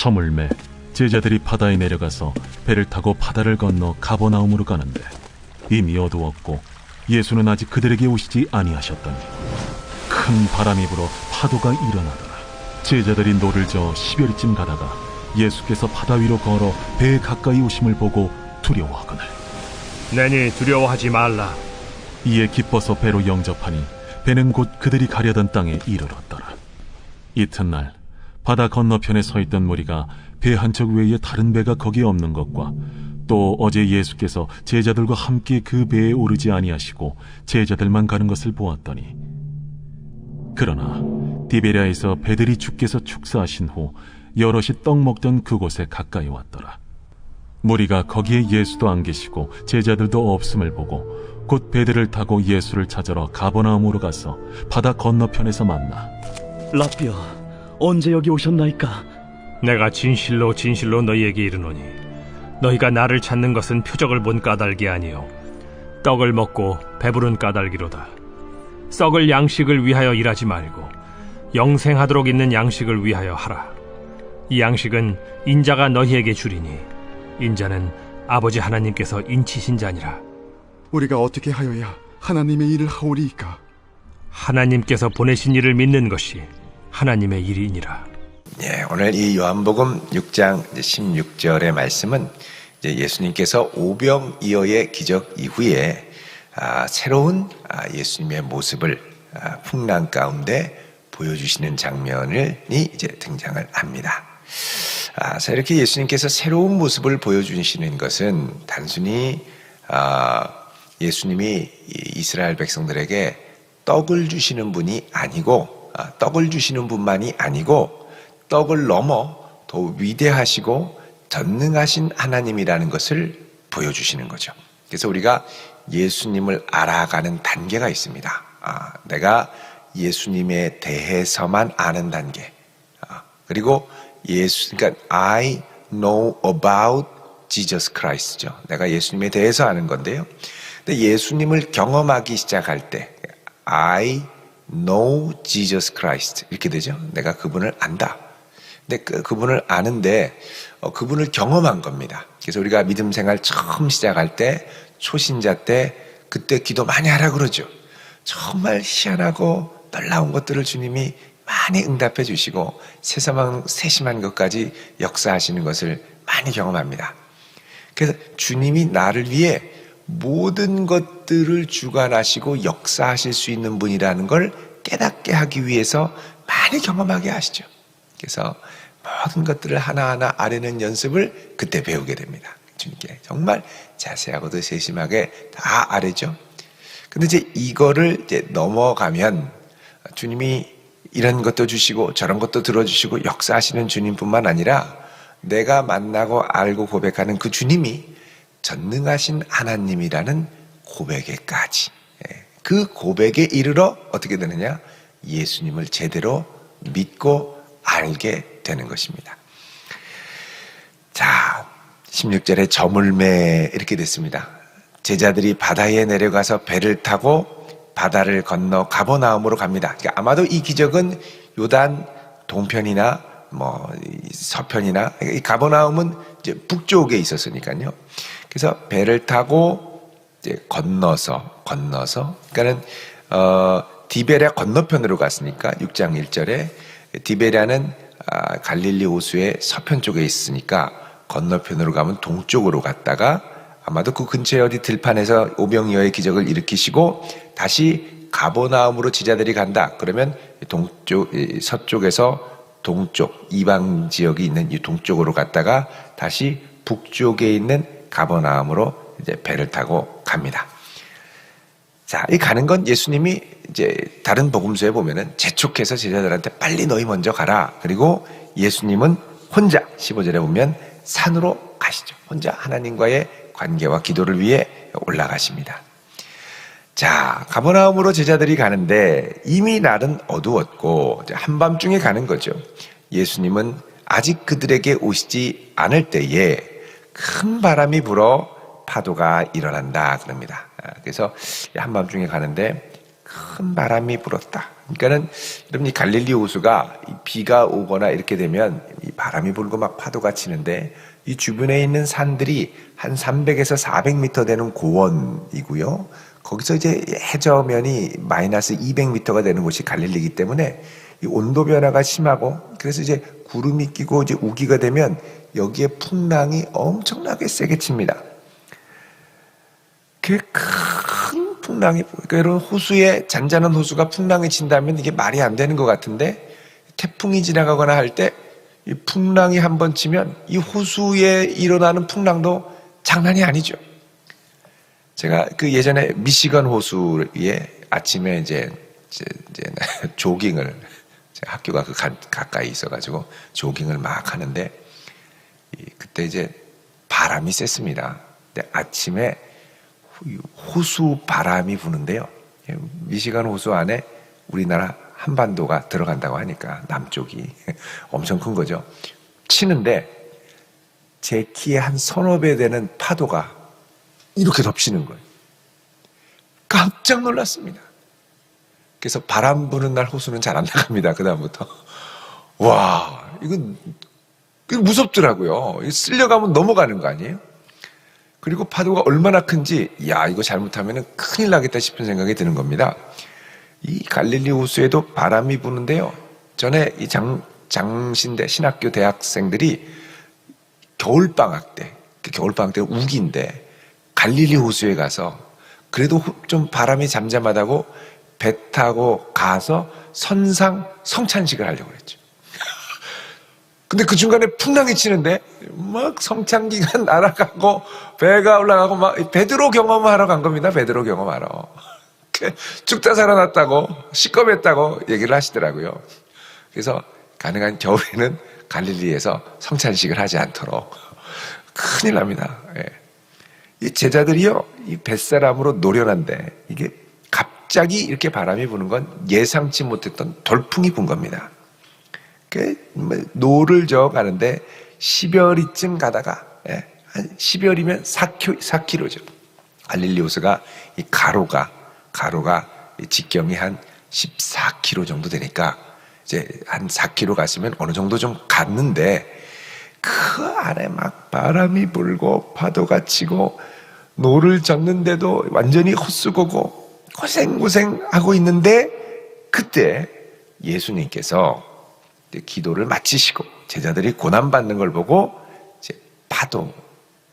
저물매 제자들이 바다에 내려가서 배를 타고 바다를 건너 가버나움으로 가는데 이미 어두웠고 예수는 아직 그들에게 오시지 아니하셨더니 큰 바람이 불어 파도가 일어나더라 제자들이 노를 저어 십여리쯤 가다가 예수께서 바다 위로 걸어 배에 가까이 오심을 보고 두려워하거늘 내니 두려워하지 말라. 이에 기뻐서 배로 영접하니 배는 곧 그들이 가려던 땅에 이르렀더라. 이튿날 바다 건너편에 서 있던 무리가 배 한 척 외에 다른 배가 거기에 없는 것과 또 어제 예수께서 제자들과 함께 그 배에 오르지 아니하시고 제자들만 가는 것을 보았더니 그러나 디베랴에서 배들이 주께서 축사하신 후 여럿이 떡 먹던 그곳에 가까이 왔더라. 무리가 거기에 예수도 안 계시고 제자들도 없음을 보고 곧 배들을 타고 예수를 찾으러 가버나움으로 가서 바다 건너편에서 만나 라비어, 언제 여기 오셨나이까? 내가 진실로 진실로 너희에게 이르노니 너희가 나를 찾는 것은 표적을 본 까닭이 아니요 떡을 먹고 배부른 까닭이로다. 썩을 양식을 위하여 일하지 말고 영생하도록 있는 양식을 위하여 하라. 이 양식은 인자가 너희에게 주리니 인자는 아버지 하나님께서 인치신 자니라. 우리가 어떻게 하여야 하나님의 일을 하오리이까? 하나님께서 보내신 일을 믿는 것이 하나님의 일이니라. 예, 오늘 이 요한복음 6장 16절의 말씀은 예수님께서 오병이어의 기적 이후에 아, 새로운 아, 예수님의 모습을 아, 풍랑 가운데 보여주시는 장면이 이제 등장을 합니다. 아, 이렇게 예수님께서 새로운 모습을 보여주시는 것은 단순히 아, 예수님이 이 이스라엘 백성들에게 떡을 주시는 분이 아니고 아, 떡을 주시는 분만이 아니고 떡을 넘어 더 위대하시고 전능하신 하나님이라는 것을 보여주시는 거죠. 그래서 우리가 예수님을 알아가는 단계가 있습니다. 아, 내가 예수님에 대해서만 아는 단계. 아, 그리고 예수, 그러니까 I know about Jesus Christ죠. 내가 예수님에 대해서 아는 건데요. 근데 예수님을 경험하기 시작할 때 I know Jesus Christ 이렇게 되죠. 내가 그분을 안다. 근데 그, 그분을 아는데 어, 그분을 경험한 겁니다. 그래서 우리가 믿음 생활 처음 시작할 때 초신자 때 그때 기도 많이 하라 그러죠. 정말 희한하고 놀라운 것들을 주님이 많이 응답해 주시고 세상만 세심한 것까지 역사하시는 것을 많이 경험합니다. 그래서 주님이 나를 위해 모든 것들을 주관하시고 역사하실 수 있는 분이라는 걸 깨닫게 하기 위해서 많이 경험하게 하시죠. 그래서 모든 것들을 하나하나 아뢰는 연습을 그때 배우게 됩니다. 주님께 정말 자세하고도 세심하게 다 아뢰죠. 근데 이제 이거를 이제 넘어가면 주님이 이런 것도 주시고 저런 것도 들어주시고 역사하시는 주님뿐만 아니라 내가 만나고 알고 고백하는 그 주님이 전능하신 하나님이라는 고백에까지 예, 그 고백에 이르러 어떻게 되느냐 예수님을 제대로 믿고 알게 되는 것입니다. 자, 16절에 저물매 이렇게 됐습니다. 제자들이 바다에 내려가서 배를 타고 바다를 건너 가버나움으로 갑니다. 그러니까 아마도 이 기적은 요단 동편이나 뭐 서편이나 이 가버나움은 북쪽에 있었으니까요. 그래서 배를 타고 건너서 건너서 그러니까는 어 디베랴 건너편으로 갔으니까 6장 1절에 디베랴는 아, 갈릴리 호수의 서편 쪽에 있으니까 건너편으로 가면 동쪽으로 갔다가 아마도 그 근처에 어디 들판에서 오병이어의 기적을 일으키시고 다시 가보나움으로 지자들이 간다. 그러면 동쪽 서쪽에서 동쪽 이방 지역이 있는 이 동쪽으로 갔다가 다시 북쪽에 있는 가버나움으로 이제 배를 타고 갑니다. 자, 이 가는 건 예수님이 이제 다른 복음서에 보면은 재촉해서 제자들한테 빨리 너희 먼저 가라. 그리고 예수님은 혼자 15절에 보면 산으로 가시죠. 혼자 하나님과의 관계와 기도를 위해 올라가십니다. 자, 가버나움으로 제자들이 가는데 이미 날은 어두웠고 한밤중에 가는 거죠. 예수님은 아직 그들에게 오시지 않을 때에 큰 바람이 불어 파도가 일어난다 그럽니다. 아, 그래서 한밤중에 가는데 큰 바람이 불었다. 그러니까는 여러분 이 갈릴리 호수가 비가 오거나 이렇게 되면 바람이 불고 막 파도가 치는데 이 주변에 있는 산들이 한 300에서 400m 되는 고원이고요. 거기서 이제 해저면이 마이너스 200m가 되는 곳이 갈릴리이기 때문에 이 온도 변화가 심하고 그래서 이제 구름이 끼고 이제 우기가 되면 여기에 풍랑이 엄청나게 세게 칩니다. 그 큰 풍랑이 그러니까 이런 호수에 잔잔한 호수가 풍랑이 친다면 이게 말이 안 되는 것 같은데 태풍이 지나가거나 할 때 이 풍랑이 한 번 치면 이 호수에 일어나는 풍랑도 장난이 아니죠. 제가 그 예전에 미시건 호수에 아침에 이제 이제, 이제 조깅을 학교가 그 가, 가까이 있어가지고 조깅을 막 하는데 이 그때 이제 바람이 셌습니다. 아침에 호수 바람이 부는데요. 예, 미시간 호수 안에 우리나라 한반도가 들어간다고 하니까 남쪽이 엄청 큰 거죠. 치는데 제 키에 한 서너 배 되는 파도가 이렇게 덮치는 거예요. 깜짝 놀랐습니다. 그래서 바람 부는 날 호수는 잘 안 나갑니다. 그다음부터. 와, 이건 무섭더라고요. 쓸려가면 넘어가는 거 아니에요? 그리고 파도가 얼마나 큰지, 야, 이거 잘못하면 큰일 나겠다 싶은 생각이 드는 겁니다. 이 갈릴리 호수에도 바람이 부는데요. 전에 이 장, 장신대 신학교 대학생들이 겨울방학 때, 그 겨울방학 때 우기인데, 갈릴리 호수에 가서 그래도 좀 바람이 잠잠하다고 배 타고 가서 선상 성찬식을 하려고 그랬죠. 근데 그 중간에 풍랑이 치는데 막 성찬기가 날아가고 배가 올라가고 막 베드로 경험하러 간 겁니다. 베드로 경험하러. 죽다 살아났다고 시꺼맸다고 얘기를 하시더라고요. 그래서 가능한 겨울에는 갈릴리에서 성찬식을 하지 않도록 큰일 납니다. 예. 이 제자들이요, 이 뱃사람으로 노련한데 이게 갑자기 이렇게 바람이 부는 건 예상치 못했던 돌풍이 분 겁니다. 그 노를 저어 가는데 10여리쯤 가다가 예, 한 10여리면 4km, 4km죠. 갈릴리오스가 이 가로가 가로가 직경이 한 14km 정도 되니까 이제 한 4km 갔으면 어느 정도 좀 갔는데 그 안에 막 바람이 불고 파도가 치고 노를 젓는데도 완전히 헛수고고 고생고생하고 있는데 그때 예수님께서 기도를 마치시고 제자들이 고난 받는 걸 보고 이제 파도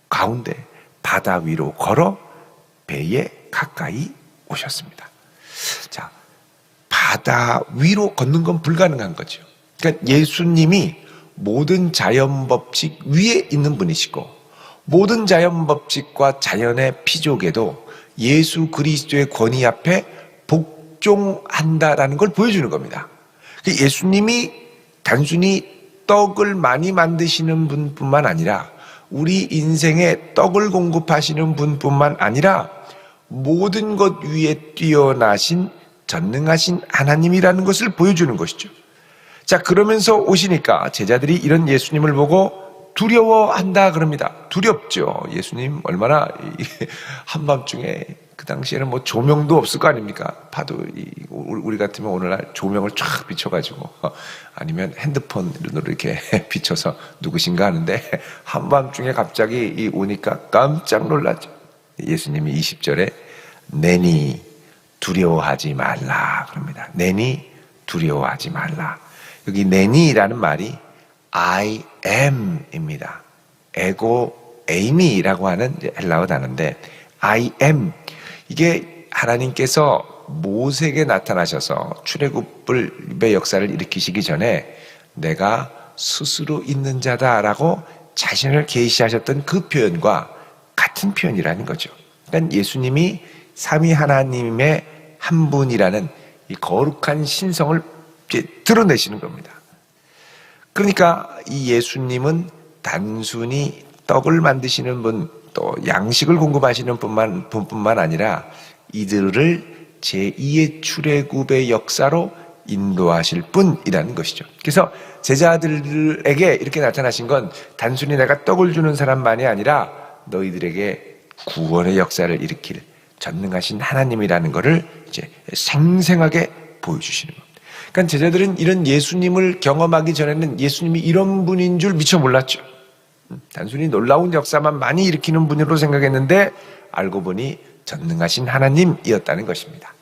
가운데 바다 위로 걸어 배에 가까이 오셨습니다. 자, 바다 위로 걷는 건 불가능한 거죠. 그러니까 예수님이 모든 자연 법칙 위에 있는 분이시고 모든 자연 법칙과 자연의 피족에도 예수 그리스도의 권위 앞에 복종한다라는 걸 보여주는 겁니다. 예수님이 단순히 떡을 많이 만드시는 분뿐만 아니라 우리 인생에 떡을 공급하시는 분뿐만 아니라 모든 것 위에 뛰어나신 전능하신 하나님이라는 것을 보여주는 것이죠. 자, 그러면서 오시니까 제자들이 이런 예수님을 보고 두려워한다 그럽니다. 두렵죠. 예수님 얼마나 한밤중에 그 당시에는 뭐 조명도 없을 거 아닙니까? 봐도 우리 같으면 오늘날 조명을 쫙 비춰가지고 아니면 핸드폰으로 이렇게 비춰서 누구신가 하는데 한밤중에 갑자기 오니까 깜짝 놀랐죠. 예수님이 20절에 내니 두려워하지 말라 그럽니다. 내니 두려워하지 말라. 여기 내니라는 말이 I am입니다. 에고 에이미라고 하는 헬라어 단어인데 I am 이게 하나님께서 모세에게 나타나셔서 출애굽의 역사를 일으키시기 전에 내가 스스로 있는 자다라고 자신을 계시하셨던 그 표현과 같은 표현이라는 거죠. 그러니까 예수님이 삼위 하나님의 한 분이라는 이 거룩한 신성을 드러내시는 겁니다. 그러니까 이 예수님은 단순히 떡을 만드시는 분, 또 양식을 공급하시는 분만, 분뿐만 아니라 이들을 제2의 출애굽의 역사로 인도하실 분이라는 것이죠. 그래서 제자들에게 이렇게 나타나신 건 단순히 내가 떡을 주는 사람만이 아니라 너희들에게 구원의 역사를 일으킬 전능하신 하나님이라는 것을 이제 생생하게 보여주시는 겁니다. 그러니까 제자들은 이런 예수님을 경험하기 전에는 예수님이 이런 분인 줄 미처 몰랐죠. 음, 단순히 놀라운 역사만 많이 일으키는 분으로 생각했는데 알고 보니 전능하신 하나님이었다는 것입니다.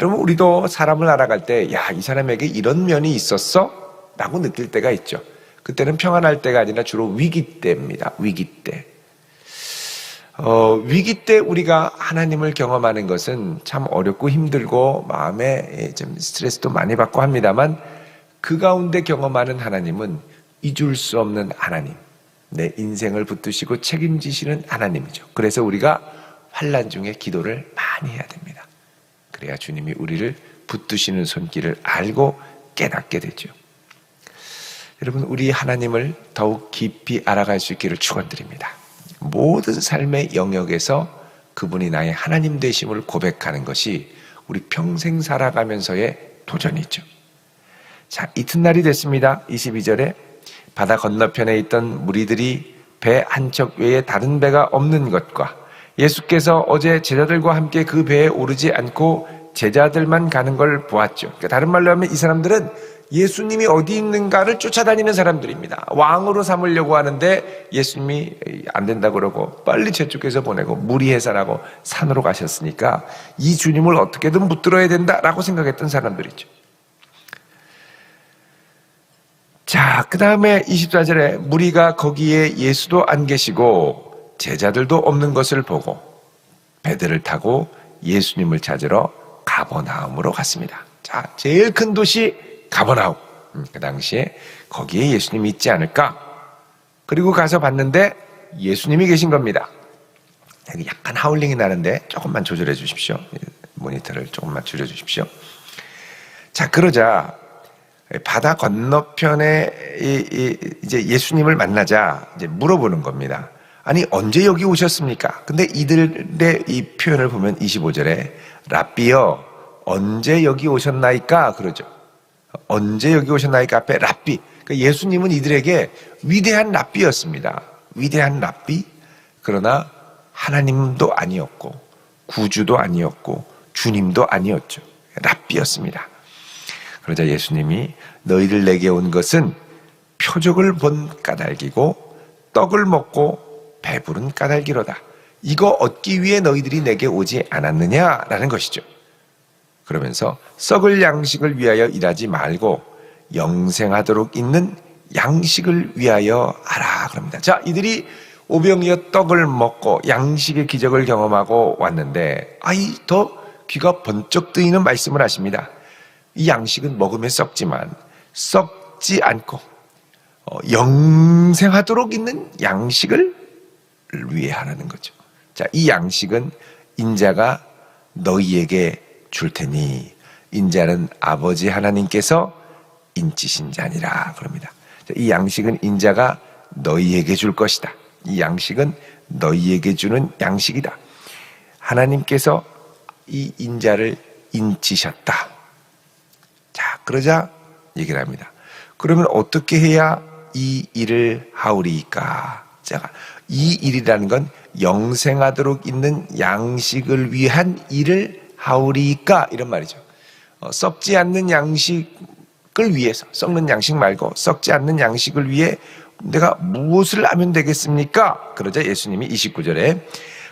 여러분 우리도 사람을 알아갈 때 야 이 사람에게 이런 면이 있었어? 라고 느낄 때가 있죠. 그때는 평안할 때가 아니라 주로 위기 때입니다. 위기 때. 어, 위기 때 우리가 하나님을 경험하는 것은 참 어렵고 힘들고 마음에 좀 스트레스도 많이 받고 합니다만 그 가운데 경험하는 하나님은 잊을 수 없는 하나님. 내 인생을 붙드시고 책임지시는 하나님이죠. 그래서 우리가 환란 중에 기도를 많이 해야 됩니다. 그래야 주님이 우리를 붙드시는 손길을 알고 깨닫게 되죠. 여러분, 우리 하나님을 더욱 깊이 알아갈 수 있기를 축원드립니다. 모든 삶의 영역에서 그분이 나의 하나님 되심을 고백하는 것이 우리 평생 살아가면서의 도전이죠. 자, 이튿날이 됐습니다. 22절에 바다 건너편에 있던 무리들이 배 한 척 외에 다른 배가 없는 것과 예수께서 어제 제자들과 함께 그 배에 오르지 않고 제자들만 가는 걸 보았죠. 그러니까 다른 말로 하면 이 사람들은 예수님이 어디 있는가를 쫓아다니는 사람들입니다. 왕으로 삼으려고 하는데 예수님이 안 된다 그러고 빨리 저쪽에서 보내고 무리해서라고 산으로 가셨으니까 이 주님을 어떻게든 붙들어야 된다라고 생각했던 사람들이죠. 자, 그 다음에 24절에 무리가 거기에 예수도 안 계시고 제자들도 없는 것을 보고 배들을 타고 예수님을 찾으러 가버나움으로 갔습니다. 자, 제일 큰 도시 가버나움. 음, 그 당시에 거기에 예수님이 있지 않을까? 그리고 가서 봤는데 예수님이 계신 겁니다. 여기 약간 하울링이 나는데 조금만 조절해 주십시오. 모니터를 조금만 줄여 주십시오. 자, 그러자 바다 건너편에 이제 예수님을 만나자 이제 물어보는 겁니다. 아니 언제 여기 오셨습니까? 근데 이들의 이 표현을 보면 25절에 라비여 언제 여기 오셨나이까 그러죠. 언제 여기 오셨나이까 앞에 라비. 그러니까 예수님은 이들에게 위대한 라비였습니다. 위대한 라비. 그러나 하나님도 아니었고 구주도 아니었고 주님도 아니었죠. 라비였습니다. 그러자 예수님이 너희들 내게 온 것은 표적을 본 까닭이고 떡을 먹고 배부른 까닭이로다. 이거 얻기 위해 너희들이 내게 오지 않았느냐라는 것이죠. 그러면서 썩을 양식을 위하여 일하지 말고 영생하도록 있는 양식을 위하여 하라 그럽니다. 자, 이들이 오병이어 떡을 먹고 양식의 기적을 경험하고 왔는데 아이 더 귀가 번쩍 뜨이는 말씀을 하십니다. 이 양식은 먹으면 썩지만 썩지 않고 어, 영생하도록 있는 양식을 위해 하라는 거죠. 자, 이 양식은 인자가 너희에게 줄 테니 인자는 아버지 하나님께서 인치신 자니라 그럽니다. 자, 이 양식은 인자가 너희에게 줄 것이다. 이 양식은 너희에게 주는 양식이다. 하나님께서 이 인자를 인치셨다. 자, 그러자 얘기를 합니다. 그러면 어떻게 해야 이 일을 하오리까? 제가 이 일이라는 건 영생하도록 있는 양식을 위한 일을 하오리까 이런 말이죠. 어, 썩지 않는 양식을 위해서 썩는 양식 말고 썩지 않는 양식을 위해 내가 무엇을 하면 되겠습니까? 그러자 예수님이 29절에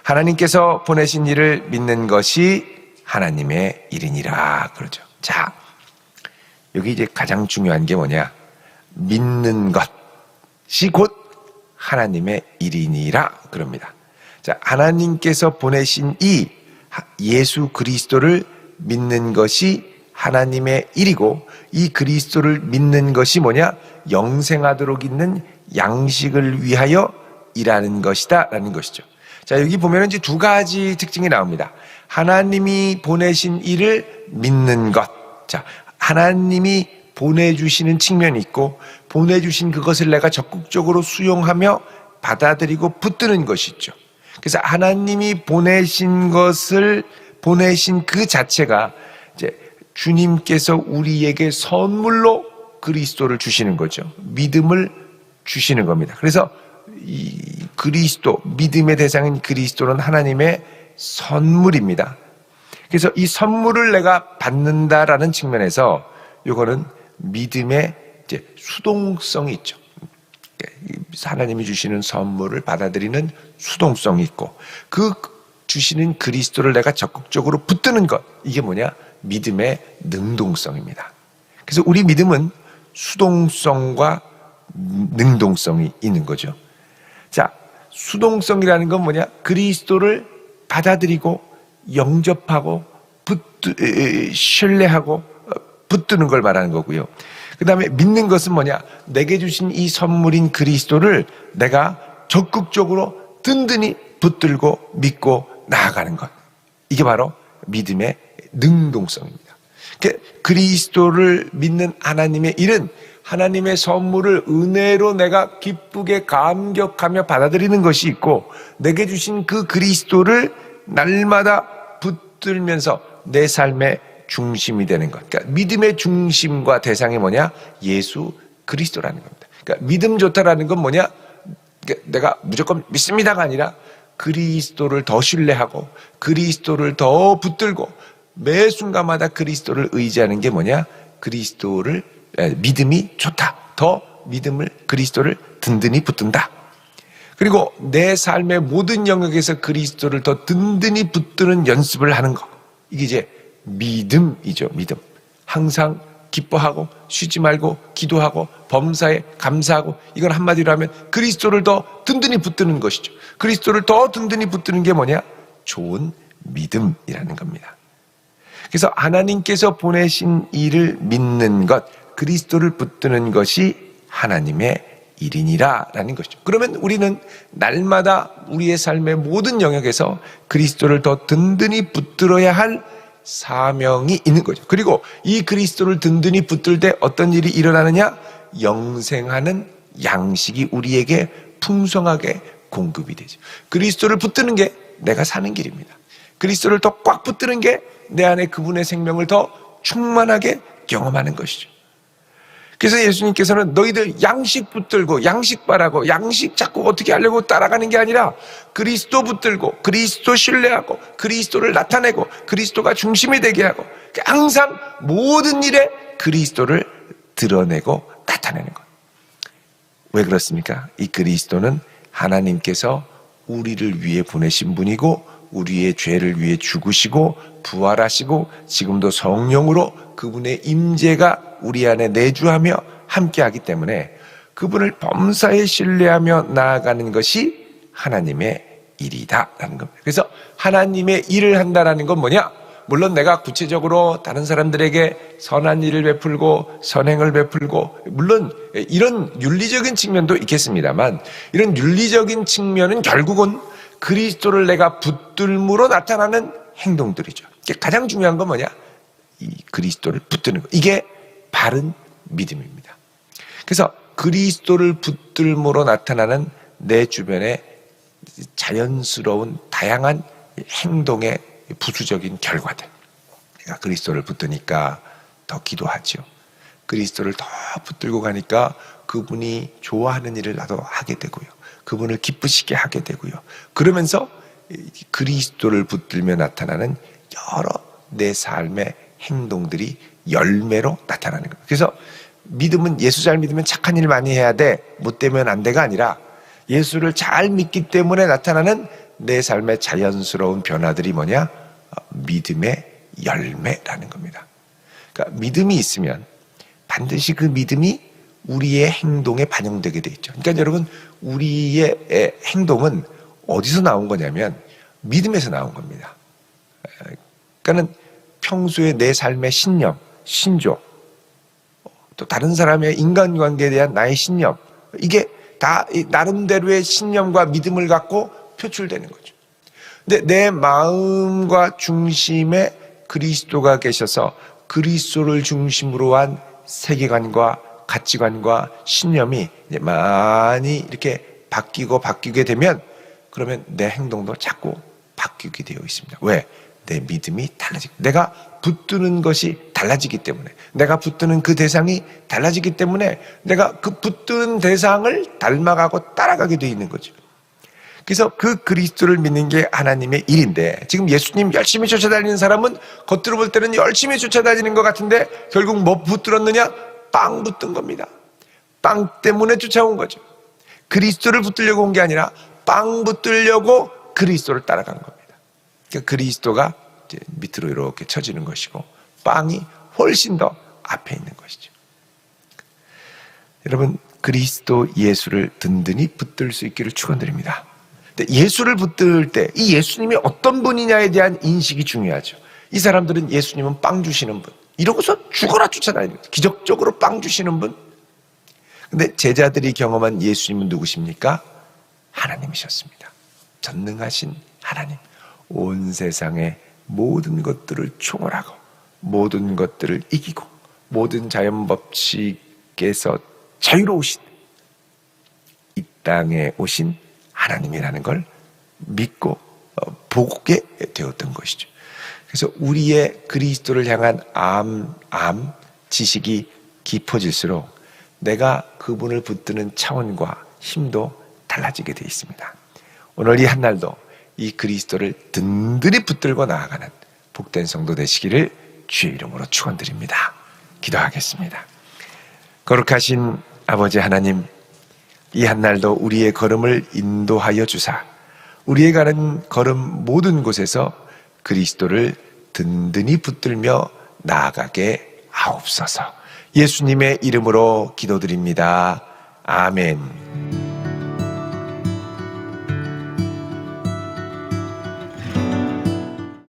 하나님께서 보내신 일을 믿는 것이 하나님의 일이니라 그러죠. 자, 여기 이제 가장 중요한 게 뭐냐? 믿는 것이 곧 하나님의 일이니라 그럽니다. 자, 하나님께서 보내신 이 예수 그리스도를 믿는 것이 하나님의 일이고 이 그리스도를 믿는 것이 뭐냐? 영생하도록 있는 양식을 위하여 일하는 것이다 라는 것이죠. 자, 여기 보면 이제 두 가지 특징이 나옵니다. 하나님이 보내신 일을 믿는 것. 자, 하나님이 보내주시는 측면이 있고 보내주신 그것을 내가 적극적으로 수용하며 받아들이고 붙드는 것이 있죠. 그래서 하나님이 보내신 것을 보내신 그 자체가 이제 주님께서 우리에게 선물로 그리스도를 주시는 거죠. 믿음을 주시는 겁니다. 그래서 이 그리스도, 믿음의 대상인 그리스도는 하나님의 선물입니다. 그래서 이 선물을 내가 받는다라는 측면에서 요거는 믿음의 이제 수동성이 있죠. 하나님이 주시는 선물을 받아들이는 수동성이 있고 그 주시는 그리스도를 내가 적극적으로 붙드는 것 이게 뭐냐 믿음의 능동성입니다. 그래서 우리 믿음은 수동성과 능동성이 있는 거죠. 자, 수동성이라는 건 뭐냐? 그리스도를 받아들이고 영접하고 붙드, 에, 신뢰하고 어, 붙드는 걸 말하는 거고요. 그 다음에 믿는 것은 뭐냐? 내게 주신 이 선물인 그리스도를 내가 적극적으로 든든히 붙들고 믿고 나아가는 것. 이게 바로 믿음의 능동성입니다. 그 그리스도를 믿는 하나님의 일은 하나님의 선물을 은혜로 내가 기쁘게 감격하며 받아들이는 것이 있고 내게 주신 그 그리스도를 날마다 붙들면서 내 삶의 중심이 되는 것. 그러니까 믿음의 중심과 대상이 뭐냐? 예수 그리스도라는 겁니다. 그러니까 믿음 좋다라는 건 뭐냐? 그러니까 내가 무조건 믿습니다가 아니라 그리스도를 더 신뢰하고 그리스도를 더 붙들고 매 순간마다 그리스도를 의지하는 게 뭐냐? 그리스도를 믿음이 좋다. 더 믿음을 그리스도를 든든히 붙든다. 그리고 내 삶의 모든 영역에서 그리스도를 더 든든히 붙드는 연습을 하는 거. 이게 이제 믿음이죠. 믿음. 항상 기뻐하고 쉬지 말고 기도하고 범사에 감사하고 이건 한마디로 하면 그리스도를 더 든든히 붙드는 것이죠. 그리스도를 더 든든히 붙드는 게 뭐냐? 좋은 믿음이라는 겁니다. 그래서 하나님께서 보내신 일을 믿는 것, 그리스도를 붙드는 것이 하나님의 일이니라 라는 것이죠. 그러면 우리는 날마다 우리의 삶의 모든 영역에서 그리스도를 더 든든히 붙들어야 할 사명이 있는 거죠. 그리고 이 그리스도를 든든히 붙들 때 어떤 일이 일어나느냐? 영생하는 양식이 우리에게 풍성하게 공급이 되죠. 그리스도를 붙드는 게 내가 사는 길입니다. 그리스도를 더 꽉 붙드는 게 내 안에 그분의 생명을 더 충만하게 경험하는 것이죠. 그래서 예수님께서는 너희들 양식 붙들고 양식 바라고 양식 자꾸 어떻게 하려고 따라가는 게 아니라 그리스도 붙들고 그리스도 신뢰하고 그리스도를 나타내고 그리스도가 중심이 되게 하고 항상 모든 일에 그리스도를 드러내고 나타내는 것. 왜 그렇습니까? 이 그리스도는 하나님께서 우리를 위해 보내신 분이고 우리의 죄를 위해 죽으시고 부활하시고 지금도 성령으로 그분의 임재가 우리 안에 내주하며 함께하기 때문에 그분을 범사에 신뢰하며 나아가는 것이 하나님의 일이다라는 겁니다. 그래서 하나님의 일을 한다라는 건 뭐냐? 물론 내가 구체적으로 다른 사람들에게 선한 일을 베풀고 선행을 베풀고 물론 이런 윤리적인 측면도 있겠습니다만 이런 윤리적인 측면은 결국은 그리스도를 내가 붙들므로 나타나는 행동들이죠. 가장 중요한 건 뭐냐? 이 그리스도를 붙드는 거. 이게 바른 믿음입니다. 그래서 그리스도를 붙들므로 나타나는 내 주변의 자연스러운 다양한 행동의 부수적인 결과들. 내가 그리스도를 붙드니까 더 기도하죠. 그리스도를 더 붙들고 가니까 그분이 좋아하는 일을 나도 하게 되고요. 그분을 기쁘시게 하게 되고요. 그러면서 그리스도를 붙들며 나타나는 여러 내 삶의 행동들이 열매로 나타나는 거예요. 그래서 믿음은 예수 잘 믿으면 착한 일 많이 해야 돼. 못 되면 안 돼가 아니라 예수를 잘 믿기 때문에 나타나는 내 삶의 자연스러운 변화들이 뭐냐? 믿음의 열매라는 겁니다. 그러니까 믿음이 있으면 반드시 그 믿음이 우리의 행동에 반영되게 돼 있죠. 그러니까 여러분 우리의 행동은 어디서 나온 거냐면 믿음에서 나온 겁니다. 그러니까는 평소에 내 삶의 신념, 신조, 또 다른 사람의 인간관계에 대한 나의 신념, 이게 다 나름대로의 신념과 믿음을 갖고 표출되는 거죠. 근데 내 마음과 중심에 그리스도가 계셔서 그리스도를 중심으로 한 세계관과 가치관과 신념이 많이 이렇게 바뀌고 바뀌게 되면 그러면 내 행동도 자꾸 바뀌게 되어 있습니다. 왜? 내 믿음이 달라지고 내가 붙드는 것이 달라지기 때문에 내가 붙드는 그 대상이 달라지기 때문에 내가 그 붙드는 대상을 닮아가고 따라가게 되어 있는 거죠. 그래서 그 그리스도를 믿는 게 하나님의 일인데 지금 예수님 열심히 쫓아다니는 사람은 겉으로 볼 때는 열심히 쫓아다니는 것 같은데 결국 뭐 붙들었느냐? 빵 붙든 겁니다. 빵 때문에 쫓아온 거죠. 그리스도를 붙들려고 온 게 아니라 빵 붙들려고 그리스도를 따라간 겁니다. 그러니까 그리스도가 밑으로 이렇게 쳐지는 것이고 빵이 훨씬 더 앞에 있는 것이죠. 여러분 그리스도 예수를 든든히 붙들 수 있기를 축원드립니다. 예수를 붙들 때 이 예수님이 어떤 분이냐에 대한 인식이 중요하죠. 이 사람들은 예수님은 빵 주시는 분. 이러고서 죽어라 쫓아다니는. 기적적으로 빵 주시는 분. 근데 제자들이 경험한 예수님은 누구십니까? 하나님이셨습니다. 전능하신 하나님. 온 세상의 모든 것들을 총월하고 모든 것들을 이기고 모든 자연 법칙에서 자유로우신 이 땅에 오신 하나님이라는 걸 믿고 어, 보게 되었던 것이죠. 그래서 우리의 그리스도를 향한 암, 암 지식이 깊어질수록 내가 그분을 붙드는 차원과 힘도 달라지게 되어 있습니다. 오늘 이 한 날도 이 그리스도를 든든히 붙들고 나아가는 복된 성도 되시기를 주의 이름으로 축원드립니다. 기도하겠습니다. 거룩하신 아버지 하나님, 이 한날도 우리의 걸음을 인도하여 주사, 우리의 가는 걸음 모든 곳에서 그리스도를 든든히 붙들며 나아가게 하옵소서. 예수님의 이름으로 기도드립니다. 아멘.